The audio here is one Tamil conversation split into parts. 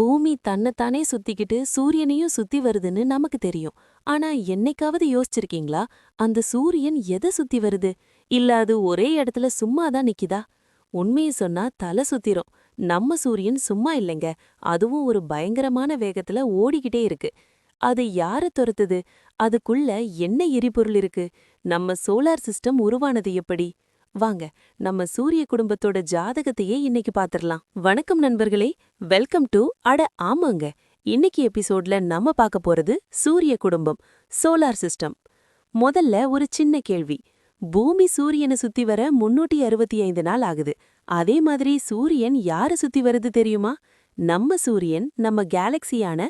பூமி தன்னைத்தானே சுத்திக்கிட்டு சூரியனையும் சுத்தி வருதுன்னு நமக்கு தெரியும். ஆனா என்னைக்காவது யோசிச்சிருக்கீங்களா? அந்த சூரியன் எதை சுத்தி வருது? இல்ல அது ஒரே இடத்துல சும்மா தான் நிக்குதா? உண்மையை சொன்னா தலை சுத்திரும். நம்ம சூரியன் சும்மா இல்லைங்க. அதுவும் ஒரு பயங்கரமான வேகத்துல ஓடிக்கிட்டே இருக்கு. அது யார துரத்துது? அதுக்குள்ள என்ன எரிபொருள் இருக்கு? நம்ம சோலார் சிஸ்டம் உருவானது எப்படி? வாங்க நம்ம சூரிய குடும்பத்தோட ஜாதகத்தையே இன்னைக்கு பாத்திரலாம். வணக்கம் நண்பர்களே வெல்கம் டு அட ஆமாங்க. இன்னைக்கு எபிசோட்ல நம்ம பார்க்க போறது சூரிய குடும்பம் சோலார் சிஸ்டம். முதல்ல ஒரு சின்ன கேள்வி. பூமி சூரியனை சுத்தி வர முன்னூற்றி அறுபத்தி ஐந்து நாள் ஆகுது. அதே மாதிரி சூரியன் யார சுத்தி வருது தெரியுமா? நம்ம சூரியன் நம்ம கேலக்சியான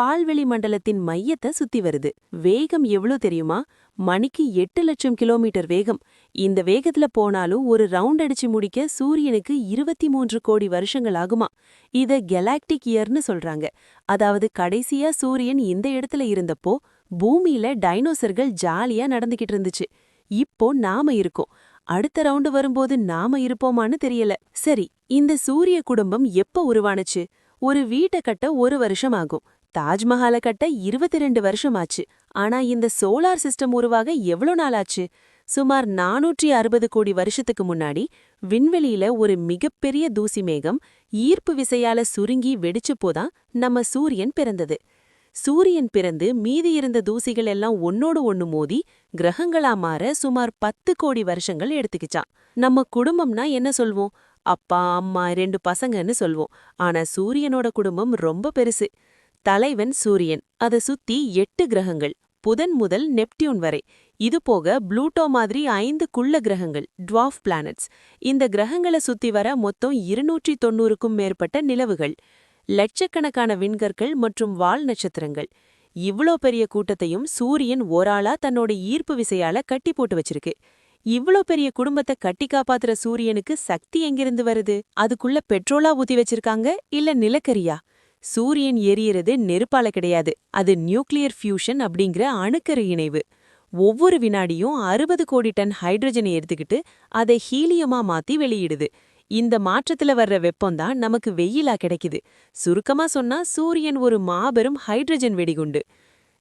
பால்வெளி மண்டலத்தின் மையத்தை சுத்தி வருது. வேகம் எவ்வளோ தெரியுமா? மணிக்கு எட்டு லட்சம் கிலோமீட்டர் வேகம். இந்த வேகத்துல போனாலும் ஒரு ரவுண்ட் அடிச்சு முடிக்க சூரியனுக்கு இருபத்தி மூன்று கோடி வருஷங்கள் ஆகுமா? இத கெலாக்டிக் இயர்னு சொல்றாங்க. அதாவது கடைசியா சூரியன் இந்த இடத்துல இருந்தப்போ பூமியில டைனோசர்கள் ஜாலியா நடந்துகிட்டு இருந்துச்சு. இப்போ நாம இருக்கோம். அடுத்த ரவுண்டு வரும்போது நாம இருப்போமான்னு தெரியல. சரி இந்த சூரிய குடும்பம் எப்ப உருவானுச்சு? ஒரு வீட்டை கட்ட ஒரு வருஷம் ஆகும். தாஜ்மஹாலை கட்ட இருபத்தி ரெண்டு வருஷம் ஆச்சு ஆனா இந்த சோலார் சிஸ்டம் உருவாக எவ்வளோ நாள் ஆச்சு சுமார் நானூற்றி அறுபது கோடி வருஷத்துக்கு முன்னாடி விண்வெளியில ஒரு மிகப்பெரிய தூசி மேகம் ஈர்ப்பு விசையால சுருங்கி வெடிச்சப்போதான் நம்ம சூரியன் பிறந்தது. சூரியன் பிறந்து மீதி இருந்த தூசிகள் எல்லாம் ஒன்னோடு ஒண்ணு மோதி கிரகங்களா மாற சுமார் பத்து கோடி வருஷங்கள் எடுத்துக்கிச்சான் நம்ம குடும்பம்னா என்ன சொல்வோம்? அப்பா அம்மா ரெண்டு பசங்கன்னு சொல்வோம். ஆனா சூரியனோட குடும்பம் ரொம்ப பெருசு. தலைவன் சூரியன். அதை சுத்தி எட்டு கிரகங்கள். புதன் முதல் நெப்டியூன் வரை. இது போக ப்ளூட்டோ மாதிரி ஐந்து குள்ள கிரகங்கள். Dwarf planets. இந்த கிரகங்களை சுத்தி வர மொத்தம் இருநூற்றி தொண்ணூறுக்கும் மேற்பட்ட நிலவுகள். லட்சக்கணக்கான விண்கற்கள் மற்றும் வால் நட்சத்திரங்கள். இவ்ளோ பெரிய கூட்டத்தையும் சூரியன் ஓராளா தன்னோட ஈர்ப்பு விசையால கட்டி போட்டு வச்சிருக்கு. இவ்ளோ பெரிய குடும்பத்தை கட்டி காப்பாத்துற சூரியனுக்கு சக்தி எங்கிருந்து வருது? அதுக்குள்ள பெட்ரோலா ஊத்தி வச்சிருக்காங்க? இல்ல நிலக்கரியா? சூரியன் எரியறது நெருப்பால கிடையாது. அது நியூக்ளியர் ஃபியூஷன் அப்படிங்கிற அணுக்கரு இணைவு. ஒவ்வொரு வினாடியும் அறுபது கோடி டன் ஹைட்ரஜனை எடுத்துக்கிட்டு அதை ஹீலியமா மாத்தி வெளியிடுது. இந்த மாற்றத்துல வர்ற வெப்பம்தான் நமக்கு வெயிலா கிடைக்குது. சுருக்கமா சொன்னா சூரியன் ஒரு மாபெரும் ஹைட்ரஜன் வெடிகுண்டு.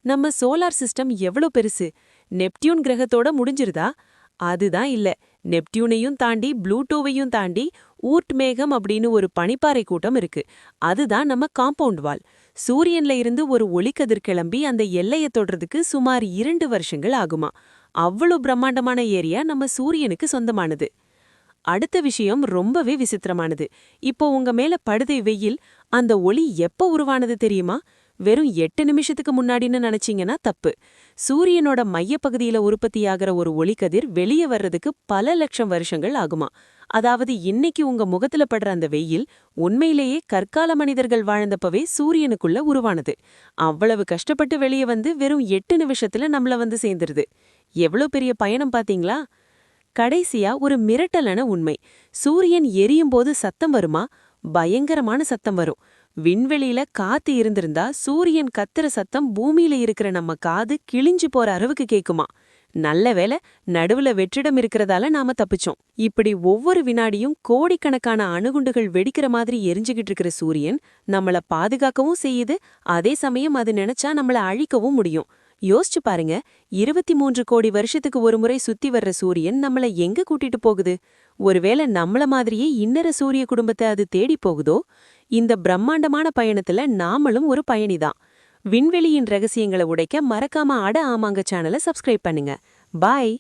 நம்ம சோலார் சிஸ்டம் எவ்வளோ பெருசு? நெப்டியூன் கிரகத்தோட முடிஞ்சிருதா? அதுதான் இல்ல. நெப்டியூனையும் தாண்டி ப்ளூட்டோவையும் தாண்டி ஊர்ட் மேகம் அப்படின்னு ஒரு பனிப்பாறை கூட்டம் இருக்கு. அதுதான் நம்ம காம்பவுண்ட் வால். சூரியன்ல இருந்து ஒரு ஒளிக்கதிர் கிளம்பி அந்த எல்லைய தொடுறதுக்கு சுமார் இரண்டு வருஷங்கள் ஆகுமா. அவ்வளவு பிரம்மாண்டமான ஏரியா நம்ம சூரியனுக்கு சொந்தமானது. அடுத்த விஷயம் ரொம்பவே விசித்திரமானது. இப்போ உங்க மேல படுதை வெயில் அந்த ஒளி எப்ப உருவானது தெரியுமா? வெறும் எட்டு நிமிஷத்துக்கு முன்னாடின்னு நினைச்சீங்கன்னா தப்பு. சூரியனோட மையப்பகுதியில உற்பத்தியாகிற ஒரு ஒளிக்கதிர் வெளியே வர்றதுக்கு பல லட்சம் வருஷங்கள் ஆகுமா? அதாவது இன்னைக்கு உங்க முகத்துல படுற அந்த வெயில் உண்மையிலேயே கற்கால மனிதர்கள் வாழ்ந்தப்பவே சூரியனுக்குள்ள உருவானது. அவ்வளவு கஷ்டப்பட்டு வெளியே வந்து வெறும் எட்டு நிமிஷத்துல நம்மள வந்து சேர்ந்துருது. எவ்வளோ பெரிய பயணம் பாத்தீங்களா? கடைசியா ஒரு மிரட்டலான உண்மை. சூரியன் எரியும் போது சத்தம் வருமா? பயங்கரமான சத்தம் வரும். விண்வெளியில காத்து இருந்திருந்தா சூரியன் கத்துற சத்தம் பூமியில இருக்கிற நம்ம காது கிழிஞ்சு போற அளவுக்கு கேக்குமா. நல்ல வேலை நடுவுல வெற்றிடம் இருக்கிறதால நாம தப்பிச்சோம். இப்படி ஒவ்வொரு வினாடியும் கோடிக்கணக்கான அணுகுண்டுகள் வெடிக்கிற மாதிரி எரிஞ்சுகிட்டு இருக்கிற சூரியன் நம்மள பாதுகாக்கவும் செய்யுது அதே சமயம் அது நினைச்சா நம்மள அழிக்கவும் முடியும். யோசிச்சு பாருங்க இருபத்தி மூன்று கோடி வருஷத்துக்கு ஒரு முறை சுத்தி வர்ற சூரியன் நம்மள எங்க கூட்டிட்டு போகுது? ஒருவேளை நம்மள மாதிரியே இன்னர சூரிய குடும்பத்தை அது தேடி போகுதோ? இந்த பிரம்மாண்டமான பயணத்துல நாமளும் ஒரு பயணிதான். விண்வெளியின் ரகசியங்களை உடைக்க மறக்காம அட ஆமாங்க சேனலை சப்ஸ்கிரைப் பண்ணுங்க. பாய்